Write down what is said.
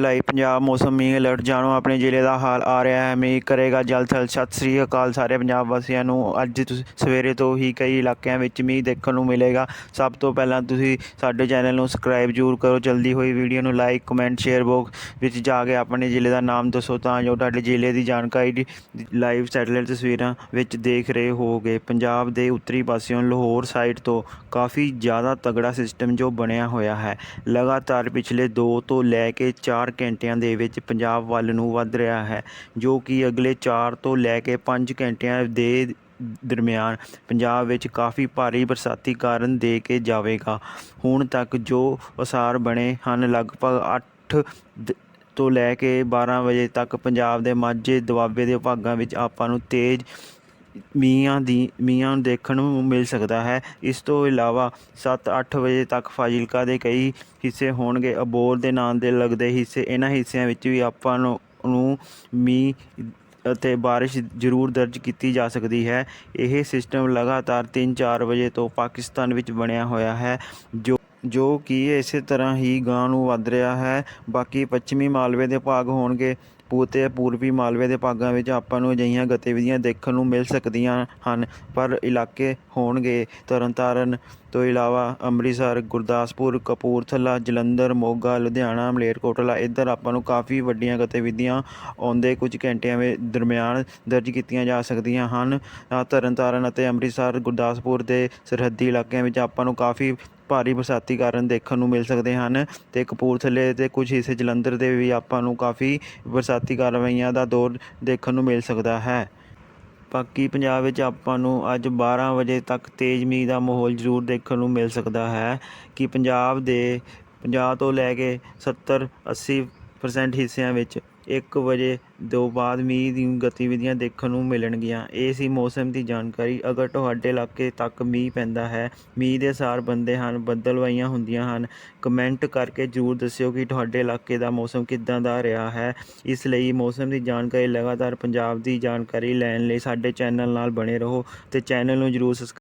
Live Punjab ਮੌਸਮ ਮੀਂਹ alert ਜਾਣੋ, ਆਪਣੇ ਜ਼ਿਲ੍ਹੇ ਦਾ ਹਾਲ ਆ ਰਿਹਾ ਹੈ, ਮੀਂਹ ਕਰੇਗਾ ਜਲਦ ਥਲ ਸਤਿ ਸ੍ਰੀ ਅਕਾਲ ਸਾਰੇ ਪੰਜਾਬ ਵਾਸੀਆਂ ਨੂੰ। ਅੱਜ ਤੁਸੀਂ, ਸਵੇਰੇ ਤੋਂ ਹੀ ਕਈ ਇਲਾਕਿਆਂ ਵਿੱਚ ਮੀਂਹ ਦੇਖਣ ਨੂੰ ਮਿਲੇਗਾ। ਸਭ ਤੋਂ ਪਹਿਲਾਂ ਤੁਸੀਂ ਸਾਡੇ ਚੈਨਲ ਨੂੰ ਸਬਸਕ੍ਰਾਈਬ ਜ਼ਰੂਰ ਕਰੋ। ਜਲਦੀ ਹੋਈ ਵੀਡੀਓ ਨੂੰ ਲਾਈਕ, ਕਮੈਂਟ, ਸ਼ੇਅਰ ਬਾਕਸ ਵਿੱਚ ਜਾ ਕੇ ਆਪਣੇ ਜ਼ਿਲ੍ਹੇ ਦਾ ਨਾਮ ਦੱਸੋ ਤਾਂ ਜੋ ਤੁਹਾਡੇ ਜ਼ਿਲ੍ਹੇ ਦੀ ਜਾਣਕਾਰੀ ਲਾਈਵ ਸੈਟੇਲਾਈਟ ਤਸਵੀਰਾਂ ਵਿੱਚ ਦੇਖ ਰਹੇ ਹੋਗੇ ਪੰਜਾਬ ਦੇ ਉੱਤਰੀ ਪਾਸਿਓਂ ਲਾਹੌਰ ਸਾਈਡ ਤੋਂ ਕਾਫੀ ਜ਼ਿਆਦਾ ਤਗੜਾ ਸਿਸਟਮ ਜੋ ਬਣਿਆ ਹੋਇਆ ਹੈ। ਲਗਾਤਾਰ ਪਿਛਲੇ 2 ਤੋਂ ਲੈ ਕੇ 4 ਘੰਟਿਆਂ ਦੇ ਵਿੱਚ ਪੰਜਾਬ ਵੱਲ ਨੂੰ ਵੱਧ ਰਿਹਾ ਹੈ, ਜੋ ਕਿ ਅਗਲੇ 4 ਤੋਂ ਲੈ ਕੇ 5 ਘੰਟਿਆਂ ਦੇ ਦਰਮਿਆਨ ਪੰਜਾਬ ਵਿੱਚ ਕਾਫੀ ਭਾਰੀ ਬਰਸਾਤੀ ਕਾਰਨ ਦੇ ਕੇ ਜਾਵੇਗਾ। ਹੁਣ ਤੱਕ ਜੋ ਅਸਾਰ ਬਣੇ ਹਨ, ਲਗਭਗ 8 ਤੋਂ ਲੈ ਕੇ 12 ਵਜੇ ਤੱਕ ਪੰਜਾਬ ਦੇ ਮਾਝੇ ਦੁਆਬੇ ਦੇ ਭਾਗਾਂ ਵਿੱਚ ਆਪਾਂ ਨੂੰ ਤੇਜ਼ ਮੀਂਹਾਂ ਦੀ, ਮੀਂਹਾਂ ਦੇਖਣ ਨੂੰ ਮਿਲ ਸਕਦਾ ਹੈ। ਇਸ ਤੋਂ ਇਲਾਵਾ 7-8 ਵਜੇ ਤੱਕ ਫਾਜ਼ਿਲਕਾ ਦੇ ਕਈ ਹਿੱਸੇ ਹੋਣਗੇ। ਅਬੋਰ ਦੇ ਨਾਂ ਦੇ ਲੱਗਦੇ ਹਿੱਸੇ, ਇਹਨਾਂ ਹਿੱਸਿਆਂ ਵਿੱਚ ਵੀ ਆਪਾਂ ਨੂੰ ਨੂੰ ਮੀਂਹ ਅਤੇ ਬਾਰਿਸ਼ ਜ਼ਰੂਰ ਦਰਜ ਕੀਤੀ ਜਾ ਸਕਦੀ ਹੈ। ਇਹ ਸਿਸਟਮ ਲਗਾਤਾਰ 3-4 ਵਜੇ ਤੋਂ ਪਾਕਿਸਤਾਨ ਵਿੱਚ ਬਣਿਆ ਹੋਇਆ ਹੈ, ਜੋ ਜੋ ਕਿ ਇਸੇ ਤਰ੍ਹਾਂ ਹੀ ਗਾਂ ਨੂੰ ਵੱਧ ਰਿਹਾ ਹੈ। ਬਾਕੀ ਪੱਛਮੀ ਮਾਲਵੇ ਦੇ ਭਾਗ ਹੋਣਗੇ। ਪੂਤੇ ਪੂਰਬੀ ਮਾਲਵੇ ਦੇ ਭਾਗਾਂ ਵਿੱਚ ਆਪਾਂ ਨੂੰ ਅਜਿਹੀਆਂ ਗਤੀਵਿਧੀਆਂ ਦੇਖਣ ਨੂੰ ਮਿਲ ਸਕਦੀਆਂ ਹਨ, ਪਰ ਇਲਾਕੇ ਹੋਣਗੇ। ਤਰਨਤਾਰਨ ਤੋਂ ਇਲਾਵਾ ਅੰਮ੍ਰਿਤਸਰ, ਗੁਰਦਾਸਪੁਰ, ਕਪੂਰਥਲਾ, ਜਲੰਧਰ, ਮੋਗਾ, ਲੁਧਿਆਣਾ, ਮਲੇਰਕੋਟਲਾ, ਇੱਧਰ ਆਪਾਂ ਨੂੰ ਕਾਫੀ ਵੱਡੀਆਂ ਗਤੀਵਿਧੀਆਂ ਆਉਂਦੇ ਕੁਝ ਘੰਟਿਆਂ ਵਿੱਚ ਦਰਮਿਆਨ ਦਰਜ ਕੀਤੀਆਂ ਜਾ ਸਕਦੀਆਂ ਹਨ। ਤਰਨਤਾਰਨ ਅਤੇ ਅੰਮ੍ਰਿਤਸਰ, ਗੁਰਦਾਸਪੁਰ ਦੇ ਸਰਹੱਦੀ ਇਲਾਕਿਆਂ ਵਿੱਚ ਆਪਾਂ ਨੂੰ ਕਾਫੀ ਭਾਰੀ ਬਰਸਾਤੀ ਕਾਰਨ ਦੇਖਣ ਨੂੰ ਮਿਲ ਸਕਦੇ ਹਨ ਤੇ ਕਪੂਰਥਲੇ ਦੇ ਕੁਝ ਹਿੱਸੇ ਜਲੰਧਰ ਦੇ ਵੀ ਆਪਾਂ ਨੂੰ ਕਾਫੀ ਬਰਸਾਤੀ ਕਾਰਵਾਈਆਂ ਦਾ ਦੌਰ ਦੇਖਣ ਨੂੰ ਮਿਲ ਸਕਦਾ ਹੈ। ਬਾਕੀ ਪੰਜਾਬ ਵਿੱਚ ਆਪਾਂ ਨੂੰ ਅੱਜ 12 ਵਜੇ ਤੱਕ ਤੇਜ਼ ਮੀਂਹ ਦਾ ਮਾਹੌਲ ਜ਼ਰੂਰ ਦੇਖਣ ਨੂੰ ਮਿਲ ਸਕਦਾ ਹੈ ਕਿ ਪੰਜਾਬ ਦੇ 50 ਤੋਂ ਲੈ ਕੇ 70 80% ਪਰਸੈਂਟ ਹਿੱਸਿਆਂ ਵਿੱਚ ਇੱਕ ਵਜੇ ਤੋਂ ਬਾਅਦ ਮੀਂਹ ਦੀ ਗਤੀਵਿਧੀਆਂ ਦੇਖਣ ਨੂੰ ਮਿਲਣਗੀਆਂ। ਇਹ ਸੀ ਮੌਸਮ ਦੀ ਜਾਣਕਾਰੀ। ਅਗਰ ਤੁਹਾਡੇ ਇਲਾਕੇ ਤੱਕ ਮੀਂਹ ਪੈਂਦਾ ਹੈ, ਮੀਂਹ ਦੇ ਸਾਰ ਬੰਦੇ ਹਨ ਬੱਦਲਵਾਈਆਂ ਹੁੰਦੀਆਂ ਹਨ। ਕਮੈਂਟ ਕਰਕੇ ਜਰੂਰ ਦੱਸਿਓ ਕਿ ਤੁਹਾਡੇ ਇਲਾਕੇ ਦਾ ਮੌਸਮ ਕਿੱਦਾਂ ਦਾ ਰਿਹਾ ਹੈ। ਇਸ ਲਈ ਮੌਸਮ ਦੀ ਜਾਣਕਾਰੀ ਲਗਾਤਾਰ ਪੰਜਾਬ ਦੀ ਜਾਣਕਾਰੀ ਲੈਣ ਲਈ ਸਾਡੇ ਚੈਨਲ ਨਾਲ ਬਣੇ ਰਹੋ ਤੇ ਚੈਨਲ ਨੂੰ ਜਰੂਰ ਸਬਸਕ੍ਰਾਈਬ